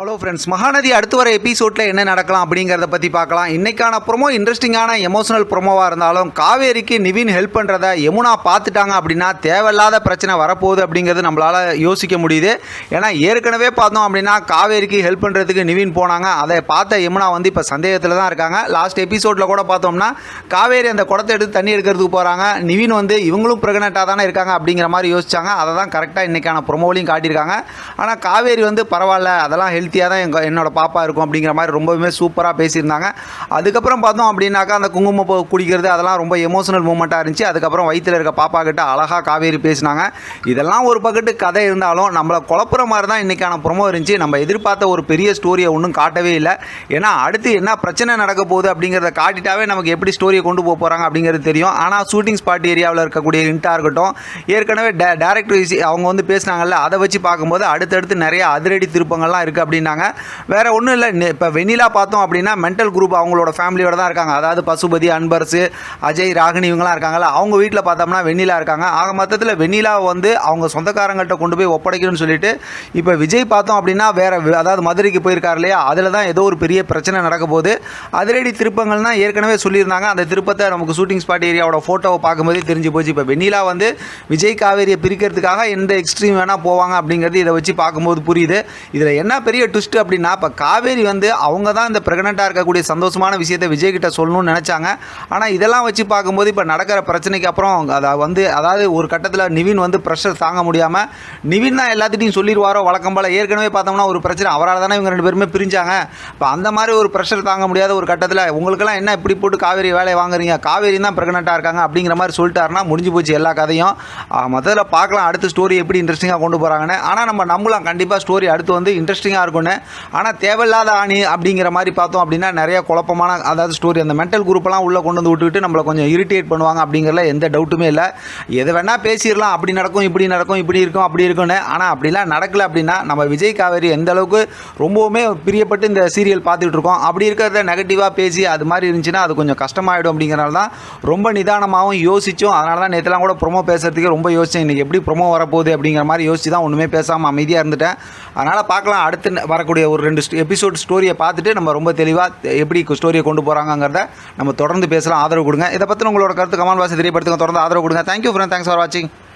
Hello friends Mahanadi அடுத்து வர எபிசோடில் என்ன நடக்கலாம் அப்படிங்கிறத பற்றி பார்க்கலாம். இன்றைக்கான ப்ரொமோ இன்ட்ரெஸ்டிங்கான எமோஷனல் ப்ரொமோவாக இருந்தாலும் காவேரிக்கு நிவின் ஹெல்ப் பண்ணுறத யமுனா பார்த்துட்டாங்க அப்படின்னா தேவையில்லாத பிரச்சனை வரப்போகுது அப்படிங்கிறது நம்மளால் யோசிக்க முடியுது. ஏன்னா ஏற்கனவே பார்த்தோம் அப்படின்னா காவேரிக்கு ஹெல்ப் பண்ணுறதுக்கு நிவின் போனாங்க. அதை பார்த்த யமுனா வந்து இப்போ சந்தேகத்தில் தான் இருக்காங்க. லாஸ்ட் எபிசோடில் கூட பார்த்தோம்னா காவேரி அந்த குடத்தை எடுத்து தண்ணி எடுக்கிறதுக்கு போகிறாங்க நிவின் வந்து இவங்களும் ப்ரெக்னெண்ட்டாக தானே இருக்காங்க அப்படிங்கிற மாதிரி யோசிச்சாங்க. அதை தான் கரெக்டாக இன்றைக்கான ப்ரொமோலையும் காட்டியிருக்காங்க. ஆனால் காவேரி வந்து பரவாயில்ல அதெல்லாம் ஹெல்த்தியாக தான் எங்கள் என்னோட பாப்பா இருக்கும் அப்படிங்கிற மாதிரி ரொம்பவுமே சூப்பராக பேசியிருந்தாங்க. அதுக்கப்புறம் பார்த்தோம் அப்படின்னாக்கா அந்த குங்குமம் குடிக்கிறது அதெல்லாம் ரொம்ப எமோஷனல் மூமெண்ட்டாக இருந்துச்சு. அதுக்கப்புறம் வயிற்றில் இருக்க பாப்பா கிட்ட அழகாக காவேரி பேசினாங்க. இதெல்லாம் ஒரு பக்கத்து கதை இருந்தாலும் நம்மளை குழப்புற மாதிரி தான் இன்றைக்கான ப்ரொமோ இருந்துச்சு. நம்ம எதிர்பார்த்த ஒரு பெரிய ஸ்டோரியை ஒன்றும் காட்டவே இல்லை. ஏன்னா அடுத்து என்ன பிரச்சனை நடக்க போகுது அப்படிங்கிறத காட்டிட்டாவே நமக்கு எப்படி ஸ்டோரியை கொண்டு போக போகிறாங்க அப்படிங்கிறது தெரியும். ஆனால் ஷூட்டிங் ஸ்பாட் ஏரியாவில் இருக்கக்கூடிய இன்ட்டாக இருக்கட்டும் ஏற்கனவே டே டேரக்டர் அவங்க வந்து பேசினாங்கல்ல அதை வச்சு பார்க்கும்போது அடுத்தடுத்து நிறைய அதிரடி திருப்பங்கள்லாம் இருக்குது அப்படின்னாங்க. வேற ஒன்றும் இல்லை. இப்போ வெண்ணிலா பார்த்தோம் அப்படின்னா மென்டல் குரூப் அவங்களோட ஃபேமிலியோட தான் இருக்காங்க. அதாவது பசுபதி அன்பரசு அஜய் ராகினி இவங்களாம் இருக்காங்கல்ல அவங்க வீட்டில் பார்த்தோம்னா வெண்ணிலா இருக்காங்க. ஆக மொத்தத்தில் வெண்ணிலா வந்து அவங்க சொந்தக்காரங்கள்ட்ட கொண்டு போய் ஒப்படைக்கணும்னு சொல்லிட்டு இப்போ விஜய் பார்த்தோம் அப்படின்னா வேறு அதாவது மதுரைக்கு போயிருக்காரு இல்லையா அதில் தான் ஏதோ ஒரு பெரிய பிரச்சனை நடக்க போகுது. அதிரடி திருப்பங்கள்னா ஏற்கனவே சொல்லியிருந்தாங்க. அந்த திருப்பத்தை நமக்கு ஷூட்டிங் ஸ்பாட் ஏரியாவோட ஃபோட்டோவை பார்க்கும்போதே தெரிஞ்சு போச்சு. இப்போ வெண்ணிலா வந்து விஜய் காவேரியை பிரிக்கிறதுக்காக எந்த எக்ஸ்ட்ரீம் வேணால் போவாங்க அப்படிங்கிறது இதை வச்சு பார்க்கும்போது புரியுது. இதில் என்ன பெரிய ட்விஸ்ட் அப்படின்னா இப்போ காவேரி வந்து அவங்க தான் இந்த ப்ரெக்னெண்ட்டாக இருக்கக்கூடிய சந்தோஷமான விஷயத்தை விஜய்கிட்ட சொல்லணும்னு நினச்சாங்க. ஆனால் இதெல்லாம் வச்சு பார்க்கும்போது இப்போ நடக்கிற பிரச்சனைக்கு அப்புறம் அதை வந்து அதாவது ஒரு கட்டத்தில் நிவின் வந்து ப்ரெஷர் தாங்க முடியாமல் நிவின் தான் எல்லாத்திட்டையும் சொல்லிடுவாரோ வழக்கம் போல். ஏற்கனவே பார்த்தோம்னா ஒரு பிரச்சனை. அவரால் தானே இவங்க ரெண்டு பேருமே பிரிஞ்சாங்க. இப்போ அந்த மாதிரி ஒரு ப்ரெஷர் தாங்க முடியாத ஒரு கட்டத்தில் உங்களுக்கெல்லாம் என்ன இப்படி போட்டு காவேரி வேலையை வாங்குறீங்க? காவேரி தான் ப்ரெக்னெண்ட்டாக இருக்காங்க அப்படிங்கிற மாதிரி சொல்லிட்டாருன்னா முடிஞ்சு போச்சு எல்லா கதையும். மொத்தத்தில் பார்க்கலாம் அடுத்த ஸ்டோரி எப்படி இன்ட்ரெஸ்டிங்காக கொண்டு போகிறாங்கன்னு ஆனால் நம்ம நம்பலாம் கண்டிப்பாக ஸ்டோரி அடுத்து வந்து இன்ட்ரெஸ்டிங்காக இருக்கும் இருக்கும்னு. ஆனால் தேவையில்லாத ஆணி அப்படிங்கிற மாதிரி பார்த்தோம் அப்படின்னா நிறைய குழப்பமான அதாவது ஸ்டோரி அந்த மென்டல் குரூப்பெல்லாம் உள்ளே கொண்டு வந்து விட்டுக்கிட்டு நம்மளை கொஞ்சம் இரிட்டேட் பண்ணுவாங்க அப்படிங்கிறதுல எந்த டவுட்டுமே இல்லை. எது வேணால் பேசிடலாம். அப்படி நடக்கும் இப்படி நடக்கும் இப்படி இருக்கும் அப்படி இருக்கும்னு. ஆனால் அப்படிலாம் நடக்கல அப்படின்னா நம்ம விஜய் காவேரி எந்த அளவுக்கு ரொம்பவுமே பிரியப்பட்டு இந்த சீரியல் பார்த்துட்டு இருக்கோம். அப்படி இருக்கிறத நெகட்டிவாக பேசி அது மாதிரி இருந்துச்சுன்னா அது கொஞ்சம் கஷ்டமாயிடும் அப்படிங்கிறனால தான் ரொம்ப நிதானமாகவும் யோசிச்சும் அதனால தான் நேற்றுலாம் கூட ப்ரொமோ பேசுறதுக்கு ரொம்ப யோசிச்சேன். இன்றைக்கி எப்படி ப்ரொமோ வரப்போகுது அப்படிங்கிற மாதிரி யோசிச்சு தான் ஒன்றுமே பேசாமல் அமைதியாக இருந்துட்டேன். அதனால் பார்க்கலாம். அடுத்து வரக்கூடிய ஒரு ரெண்டு எபிசோட் ஸ்டோரியை பார்த்துட்டு நம்ம ரொம்ப தெளிவாக எப்படி ஸ்டோரியை கொண்டு போகிறாங்கங்கிறத நம்ம தொடர்ந்து பேசலாம். ஆதரவு கொடுங்க. இதை பற்றி உங்களோட கருத்து கமெண்ட் வாசி தெரியப்படுத்துங்க. தொடர்ந்து ஆதரவு கொடுங்க. தேங்க்யூ ஃப்ரெண்ட் தேங்க்ஸ் ஃபார் வாட்சிங்